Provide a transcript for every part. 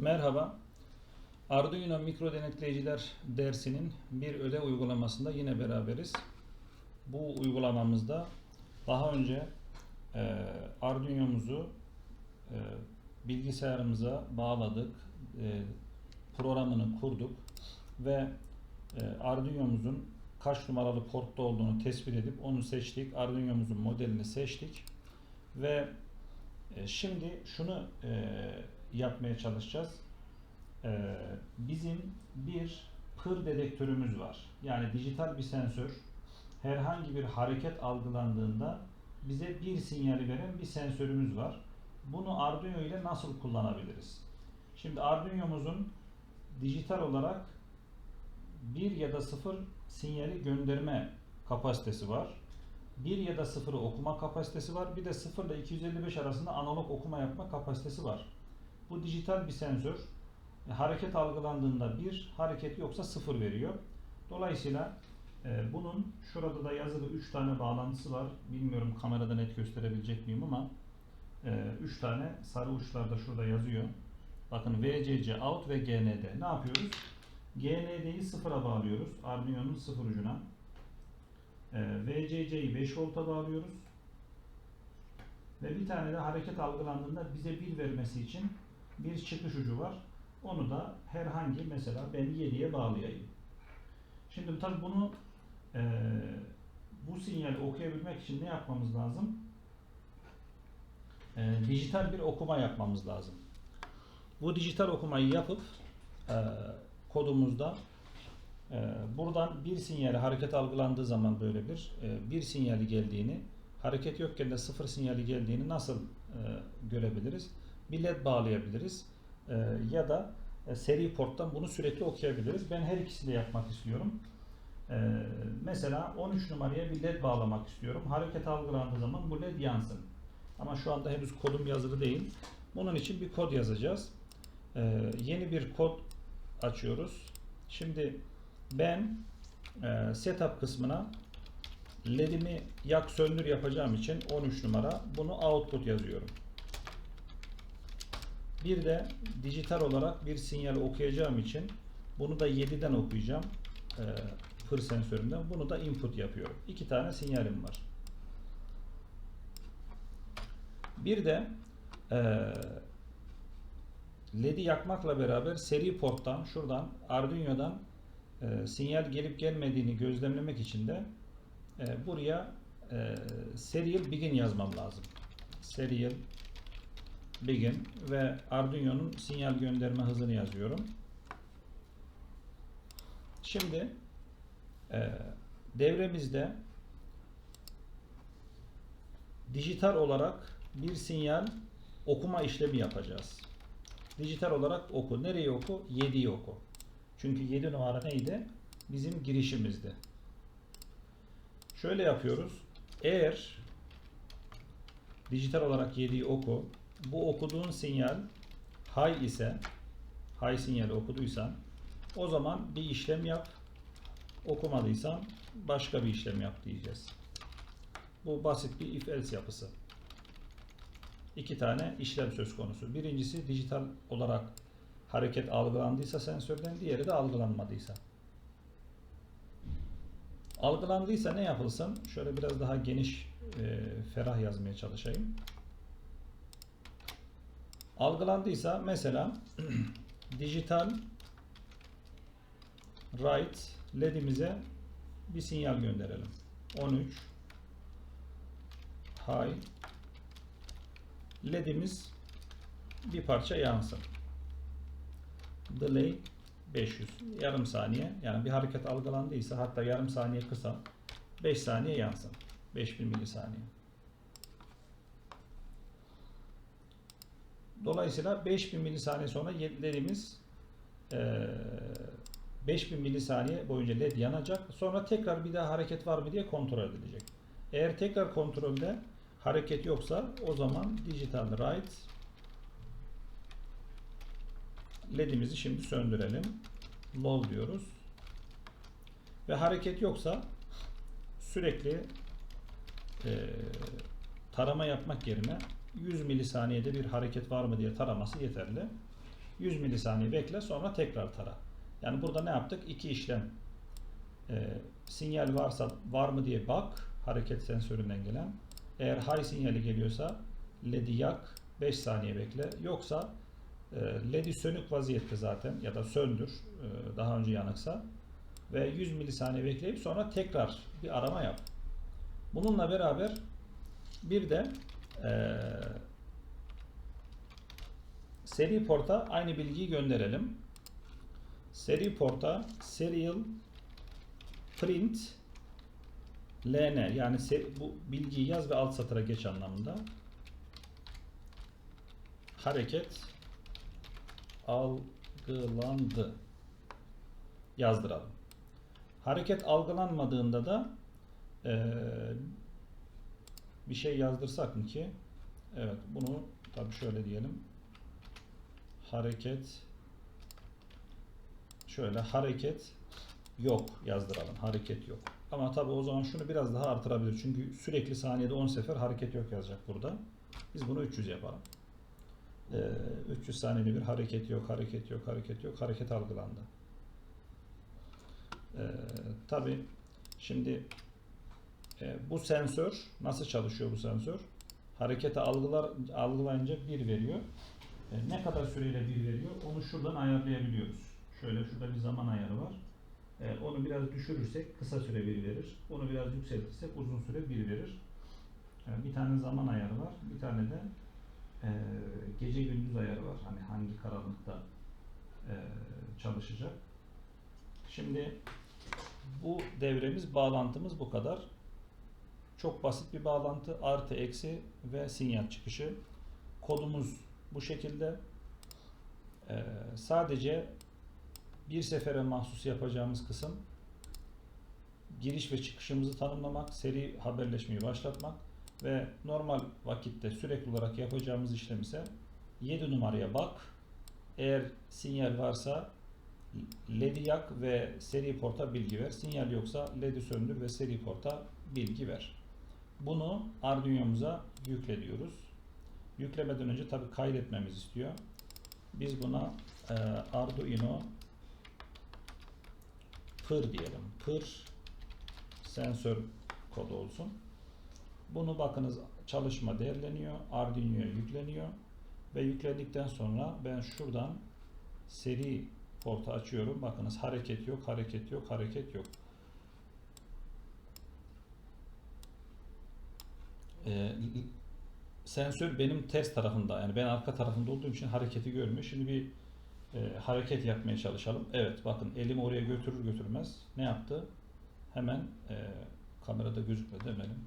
Merhaba. Arduino mikro denetleyiciler dersinin bir ödev uygulamasında yine beraberiz. Bu uygulamamızda daha önce e, Arduino'muzu e, bilgisayarımıza bağladık, e, programını kurduk ve e, Arduino'muzun kaç numaralı portta olduğunu tespit edip onu seçtik. Arduino'muzun modelini seçtik ve e, Şimdi şunu e, yapmaya çalışacağız. E, bizim bir pır dedektörümüz var. Yani dijital bir sensör. Herhangi bir hareket algılandığında bize bir sinyali veren bir sensörümüz var. Bunu Arduino ile nasıl kullanabiliriz? Şimdi Arduino'muzun dijital olarak 1 ya da 0 sinyali gönderme kapasitesi var. 1 ya da 0'ı okuma kapasitesi var. Bir de 0 ile 255 arasında analog okuma yapma kapasitesi var. Bu dijital bir sensör. E, hareket algılandığında 1, hareket yoksa 0 veriyor. Dolayısıyla e, bunun şurada da yazılı 3 tane bağlantısı var. Bilmiyorum kamerada net gösterebilecek miyim ama 3 tane sarı uçlarda şurada yazıyor. Bakın VCC out ve GND. Ne yapıyoruz? GND'yi sıfıra bağlıyoruz. Arduino'nun sıfır ucuna. Ee, VCC'yi 5 volta bağlıyoruz. Ve bir tane de hareket algılandığında bize 1 vermesi için bir çıkış ucu var. Onu da herhangi mesela ben 7'ye bağlayayım. Şimdi tabi bunu e, bu sinyali okuyabilmek için ne yapmamız lazım? E, dijital bir okuma yapmamız lazım. Bu dijital okumayı yapıp e, kodumuzda ee, buradan bir sinyali hareket algılandığı zaman böyle bir e, bir sinyali geldiğini hareket yokken de sıfır sinyali geldiğini nasıl e, görebiliriz? Bir led bağlayabiliriz E, ya da e, seri porttan bunu sürekli okuyabiliriz. Ben her ikisini de yapmak istiyorum. E, mesela 13 numaraya bir led bağlamak istiyorum. Hareket algılandığı zaman bu led yansın. Ama şu anda henüz kodum yazılı değil. Bunun için bir kod yazacağız. E, yeni bir kod açıyoruz. Şimdi ben e, setup kısmına ledimi yak söndür yapacağım için 13 numara bunu output yazıyorum. Bir de dijital olarak bir sinyal okuyacağım için bunu da 7'den okuyacağım. E, fır sensöründen. Bunu da input yapıyorum. İki tane sinyalim var. Bir de e, LED'i yakmakla beraber seri porttan şuradan Arduino'dan e, sinyal gelip gelmediğini gözlemlemek için de e, buraya e, serial begin yazmam lazım. Serial begin ve Arduino'nun sinyal gönderme hızını yazıyorum. Şimdi e, devremizde dijital olarak bir sinyal okuma işlemi yapacağız. Dijital olarak oku. Nereye oku? 7'yi oku. Çünkü 7 numara neydi? Bizim girişimizdi. Şöyle yapıyoruz. Eğer dijital olarak 7'yi oku, bu okuduğun sinyal high ise, high sinyali okuduysan, o zaman bir işlem yap. Okumadıysan başka bir işlem yap diyeceğiz. Bu basit bir if else yapısı. İki tane işlem söz konusu. Birincisi dijital olarak hareket algılandıysa sensörden, diğeri de algılanmadıysa. Algılandıysa ne yapılsın? Şöyle biraz daha geniş, e, ferah yazmaya çalışayım. Algılandıysa mesela dijital right ledimize bir sinyal gönderelim. 13 high ledimiz bir parça yansın. Delay 500 yarım saniye. Yani bir hareket algılandıysa hatta yarım saniye kısa 5 saniye yansın. 5000 milisaniye Dolayısıyla 5000 milisaniye sonra ledimiz e, 5000 milisaniye boyunca led yanacak. Sonra tekrar bir daha hareket var mı diye kontrol edilecek. Eğer tekrar kontrolde hareket yoksa o zaman digital right ledimizi şimdi söndürelim. Low diyoruz. Ve hareket yoksa sürekli e, tarama yapmak yerine 100 milisaniyede bir hareket var mı diye taraması yeterli. 100 milisaniye bekle sonra tekrar tara. Yani burada ne yaptık? İki işlem. Ee, sinyal varsa var mı diye bak hareket sensöründen gelen. Eğer high sinyali geliyorsa LED'i yak 5 saniye bekle. Yoksa e, LED'i sönük vaziyette zaten ya da söndür e, daha önce yanıksa ve 100 milisaniye bekleyip sonra tekrar bir arama yap. Bununla beraber bir de e, seri porta aynı bilgiyi gönderelim. Seri porta serial print ln yani bu bilgiyi yaz ve alt satıra geç anlamında. Hareket algılandı yazdıralım. Hareket algılanmadığında da eee, bir şey yazdırsak mı ki? Evet bunu tabii şöyle diyelim. Hareket şöyle hareket yok yazdıralım. Hareket yok. Ama tabii o zaman şunu biraz daha artırabilir. Çünkü sürekli saniyede 10 sefer hareket yok yazacak burada. Biz bunu 300 yapalım. Ee, 300 saniyede bir hareket yok, hareket yok, hareket yok, hareket algılandı. Ee, tabii şimdi e, bu sensör nasıl çalışıyor bu sensör? Hareketi algılar algılayınca bir veriyor. E, ne kadar süreyle bir veriyor? Onu şuradan ayarlayabiliyoruz. Şöyle şurada bir zaman ayarı var. E, onu biraz düşürürsek kısa süre bir verir. Onu biraz yükseltirsek uzun süre bir verir. E, bir tane zaman ayarı var. Bir tane de e, gece gündüz ayarı var. Hani hangi karanlıkta e, çalışacak. Şimdi bu devremiz, bağlantımız bu kadar. Çok basit bir bağlantı. Artı, eksi ve sinyal çıkışı. Kodumuz bu şekilde. Ee, sadece bir sefere mahsus yapacağımız kısım giriş ve çıkışımızı tanımlamak, seri haberleşmeyi başlatmak ve normal vakitte sürekli olarak yapacağımız işlem ise 7 numaraya bak. Eğer sinyal varsa LED'i yak ve seri porta bilgi ver. Sinyal yoksa LED'i söndür ve seri porta bilgi ver. Bunu Arduino'muza yükle diyoruz. Yüklemeden önce tabi kaydetmemiz istiyor. Biz buna e, Arduino pır diyelim. Pır sensör kodu olsun. Bunu bakınız çalışma değerleniyor. Arduino'ya yükleniyor. Ve yüklendikten sonra ben şuradan seri portu açıyorum. Bakınız hareket yok, hareket yok, hareket yok. Ee, sensör benim ters tarafında yani ben arka tarafında olduğum için hareketi görmüyor. Şimdi bir e, hareket yapmaya çalışalım. Evet bakın elimi oraya götürür götürmez ne yaptı? Hemen e, kamerada gözükmedi demelim.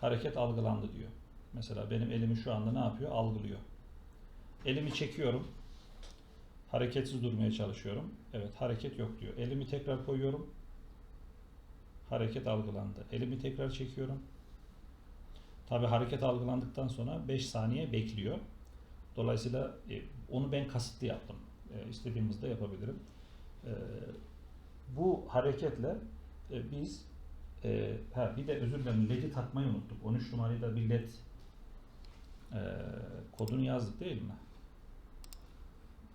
Hareket algılandı diyor. Mesela benim elimi şu anda ne yapıyor? Algılıyor. Elimi çekiyorum. Hareketsiz durmaya çalışıyorum. Evet hareket yok diyor. Elimi tekrar koyuyorum. Hareket algılandı. Elimi tekrar çekiyorum. Tabi hareket algılandıktan sonra 5 saniye bekliyor. Dolayısıyla e, onu ben kasıtlı yaptım. E, istediğimizde yapabilirim. E, bu hareketle e, biz e, ha bir de özür dilerim LED'i takmayı unuttuk. 13 numarayı da bir LED e, kodunu yazdık değil mi?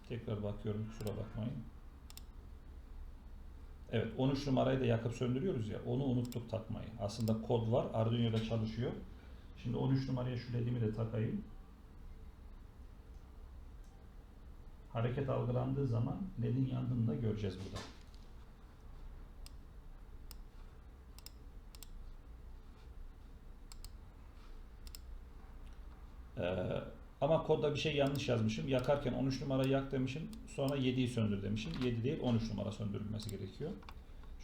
Tekrar bakıyorum kusura bakmayın. Evet 13 numarayı da yakıp söndürüyoruz ya onu unuttuk takmayı. Aslında kod var Arduino'da çalışıyor. Şimdi 13 numaraya şu ledimi de takayım. Hareket algılandığı zaman ledin yandığını da göreceğiz burada. Ee, ama kodda bir şey yanlış yazmışım. Yakarken 13 numara yak demişim. Sonra 7'yi söndür demişim. 7 değil 13 numara söndürülmesi gerekiyor.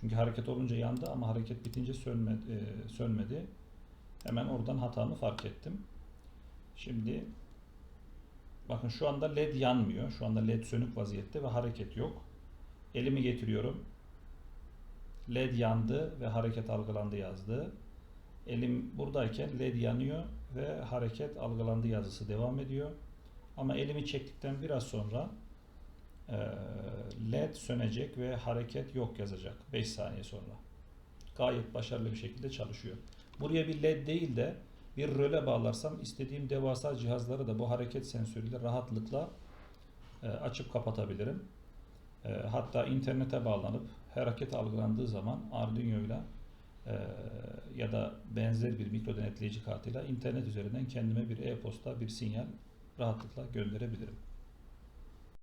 Çünkü hareket olunca yandı ama hareket bitince sönmedi. E, sönmedi. Hemen oradan hatamı fark ettim. Şimdi bakın şu anda led yanmıyor. Şu anda led sönük vaziyette ve hareket yok. Elimi getiriyorum. Led yandı ve hareket algılandı yazdı. Elim buradayken led yanıyor ve hareket algılandı yazısı devam ediyor. Ama elimi çektikten biraz sonra led sönecek ve hareket yok yazacak 5 saniye sonra. Gayet başarılı bir şekilde çalışıyor. Buraya bir led değil de bir röle bağlarsam istediğim devasa cihazları da bu hareket sensörüyle rahatlıkla e, açıp kapatabilirim. E, hatta internete bağlanıp hareket algılandığı zaman Arduino ile ya da benzer bir mikro denetleyici kartıyla internet üzerinden kendime bir e-posta, bir sinyal rahatlıkla gönderebilirim.